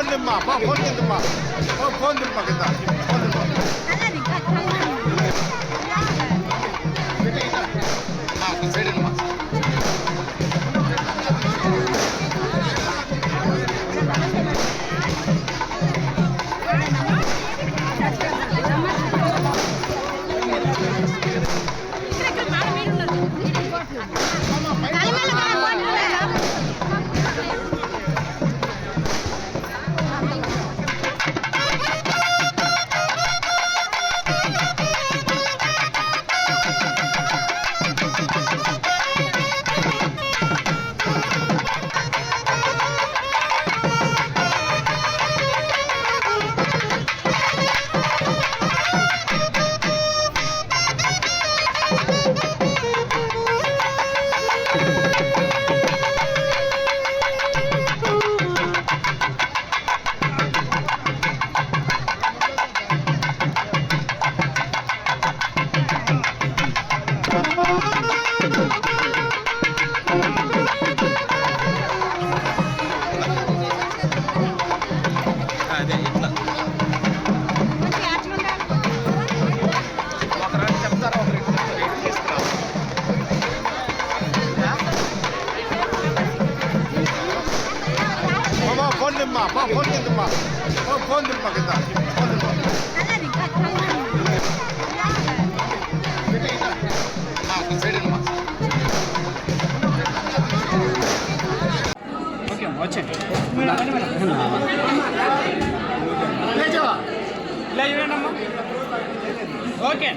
放点嘛，放放点嘛，放放嘛，给他，你，இருக்குமா phone திருப்பா கிட்டா phone திருப்பா சரிம்மா ஓகே. வச்சு లేచవా లేచవేనమ్మా ఓకే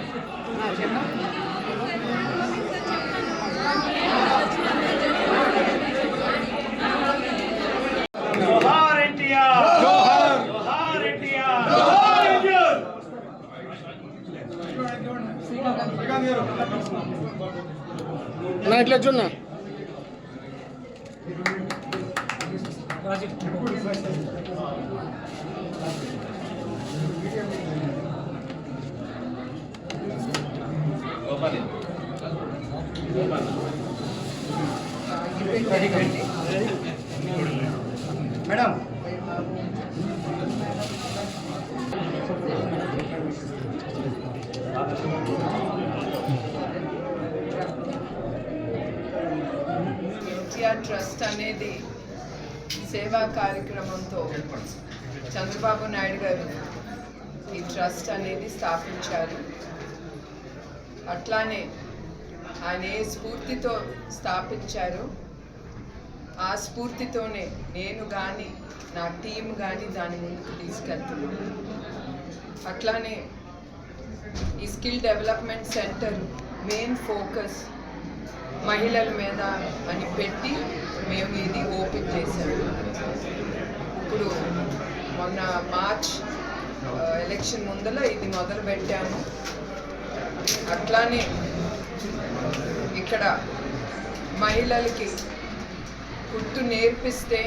చెప్పమ్మా నా ఇట్లా చూడన్నా మేడం ఎన్టీఆర్ ట్రస్ట్ అనేది సేవా కార్యక్రమంతో చంద్రబాబు నాయుడు గారు ఈ ట్రస్ట్ అనేది స్థాపించారు. అట్లానే ఆయన ఏ స్ఫూర్తితో స్థాపించారు ఆ స్ఫూర్తితోనే నేను కానీ నా టీం కానీ దాని ముందుకు తీసుకెళ్తున్నాను అట్లానే ఈ skill development centre main focus మహిళల మీద అని పెట్టి మేము ఇది ఓపెన్ చేశాము. ఇప్పుడు మొన్న మార్చ్ ఎలక్షన్ ముందర ఇది మొదలు పెట్టాము అట్లానే ఇక్కడ మహిళలకి కుట్టు నేర్పిస్తే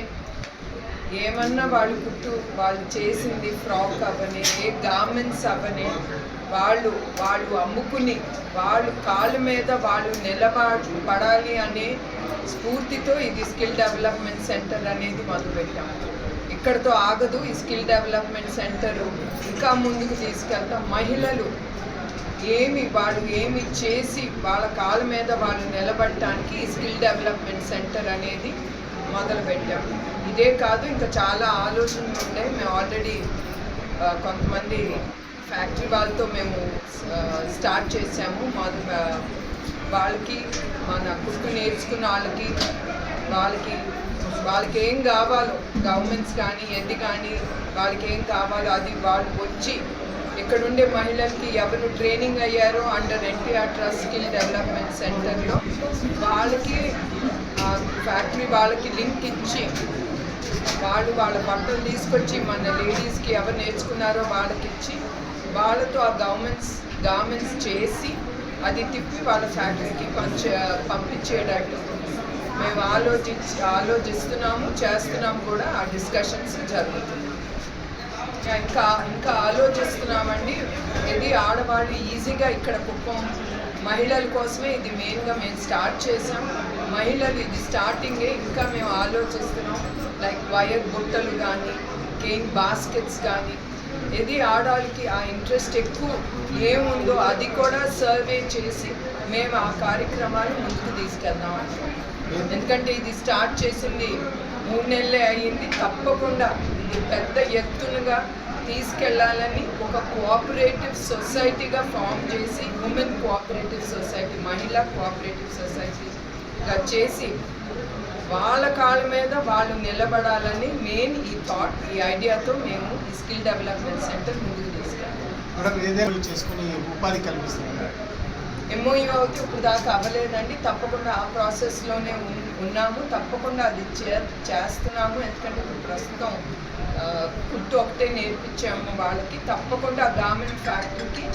ఏమన్నా వాళ్ళు కుట్టు వాళ్ళు చేసింది ఫ్రాక్ అవ్వని ఏ గార్మెంట్స్ అవ్వని వాళ్ళు వాళ్ళు అమ్ముకుని వాళ్ళు కాళ్ళ మీద వాళ్ళు నిలబడి పడాలి అనే స్ఫూర్తితో ఇది స్కిల్ డెవలప్మెంట్ సెంటర్ అనేది మొదలుపెట్టాము ఇక్కడతో ఆగదు ఈ స్కిల్ డెవలప్మెంట్ సెంటర్ ఇంకా ముందుకు తీసుకెళ్తాం. మహిళలు ఏమి వాళ్ళు ఏమి చేసి వాళ్ళ కాళ్ళ మీద వాళ్ళు నిలబడటానికి ఈ స్కిల్ డెవలప్మెంట్ సెంటర్ అనేది మొదలుపెట్టాము ఇదే కాదు ఇంకా చాలా ఆలోచనలు ఉన్నాయి మేము ఆల్రెడీ కొంతమంది ఫ్యాక్టరీ వాళ్ళతో మేము స్టార్ట్ చేసాము మొదలు వాళ్ళకి మన కుట్టు నేర్చుకున్న వాళ్ళకి వాళ్ళకి వాళ్ళకి ఏం కావాలో గవర్నమెంట్స్ కానీ ఎన్ని కానీ వాళ్ళకి ఏం కావాలో అది వాళ్ళు వచ్చి ఇక్కడ ఉండే మహిళలకి ఎవరు ట్రైనింగ్ అయ్యారో under NTR trust skill development సెంటర్లో వాళ్ళకి ఫ్యాక్టరీ వాళ్ళకి లింక్ ఇచ్చి వాళ్ళు వాళ్ళ బట్టలు తీసుకొచ్చి మన లేడీస్కి ఎవరు నేర్చుకున్నారో వాళ్ళకి ఇచ్చి వాళ్ళతో ఆ గవర్నమెంట్స్ గవర్నమెంట్స్ చేసి అది తిప్పి వాళ్ళ ఫ్యాక్టరీకి పంచ పంపించేటట్టు మేము ఆలోచించి ఆలోచిస్తున్నాము చేస్తున్నాము కూడా ఆ డిస్కషన్స్ జరుగుతుంది ఇంకా ఇంకా ఆలోచిస్తున్నామండి. ఇది ఆడవాళ్ళు ఈజీగా ఇక్కడ కుప్పం మహిళల కోసమే ఇది మెయిన్గా మేము స్టార్ట్ చేసాం. మహిళలు ఇది స్టార్టింగే ఇంకా మేము ఆలోచిస్తున్నాం. లైక్ వైర్ బుట్టలు కానీ కేన్ బాస్కెట్స్ కానీ ఇది ఆడవాళ్ళకి ఆ ఇంట్రెస్ట్ ఎక్కువ ఏముందో అది కూడా సర్వే చేసి మేము ఆ కార్యక్రమాలు ముందుకు తీసుకెళ్దాం ఎందుకంటే ఇది స్టార్ట్ చేసింది మూడు నెలలే అయ్యింది. తప్పకుండా ఇది పెద్ద ఎత్తునుగా తీసుకెళ్ళాలని ఒక కోఆపరేటివ్ సొసైటీగా ఫామ్ చేసి ఉమెన్ కోఆపరేటివ్ సొసైటీ మహిళా కోఆపరేటివ్ సొసైటీ చేసి వాళ్ళ కాళ్ళ మీద వాళ్ళు నిలబడాలని మెయిన్ ఈ థాట్ ఈ ఐడియాతో మేము ఈ స్కిల్ డెవలప్మెంట్ సెంటర్ ముందుకు తీసుకెళ్తాం చేసుకుని ఉపాధి కల్పిస్తుంది ఎంఓయూ అయితే ఇప్పుడు దాకా అవ్వలేదండి. తప్పకుండా ఆ ప్రాసెస్లోనే ఉన్- ఉన్నాము. తప్పకుండా అది చే చేస్తున్నాము. ఎందుకంటే ఇప్పుడు ప్రస్తుతం కుట్టు ఒకటే నేర్పించాము వాళ్ళకి. తప్పకుండా ఆ గార్మెంట్ ఫ్యాక్టరీకి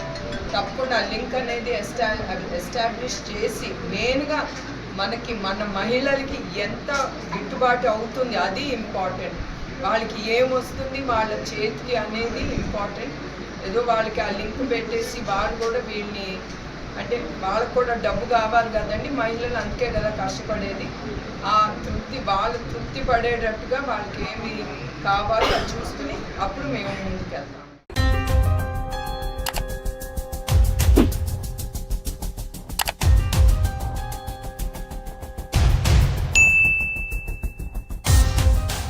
తప్పకుండా లింక్ అనేది ఎస్టా ఎస్టాబ్లిష్ చేసి మెయిన్గా మనకి మన మహిళలకి ఎంత గిట్టుబాటు అవుతుంది అది ఇంపార్టెంట్ వాళ్ళకి ఏమొస్తుంది వాళ్ళ చేతికి అనేది ఇంపార్టెంట్ ఏదో వాళ్ళకి ఆ లింక్ పెట్టేసి వాళ్ళు కూడా వీళ్ళని అంటే వాళ్ళకు కూడా డబ్బు కావాలి కదండి మహిళలు అందుకే కదా కష్టపడేది. ఆ తృప్తి వాళ్ళు తృప్తి పడేటట్టుగా వాళ్ళకి ఏమి కావాలో చూసుకుని అప్పుడు మేము ముందుకెళ్తాం.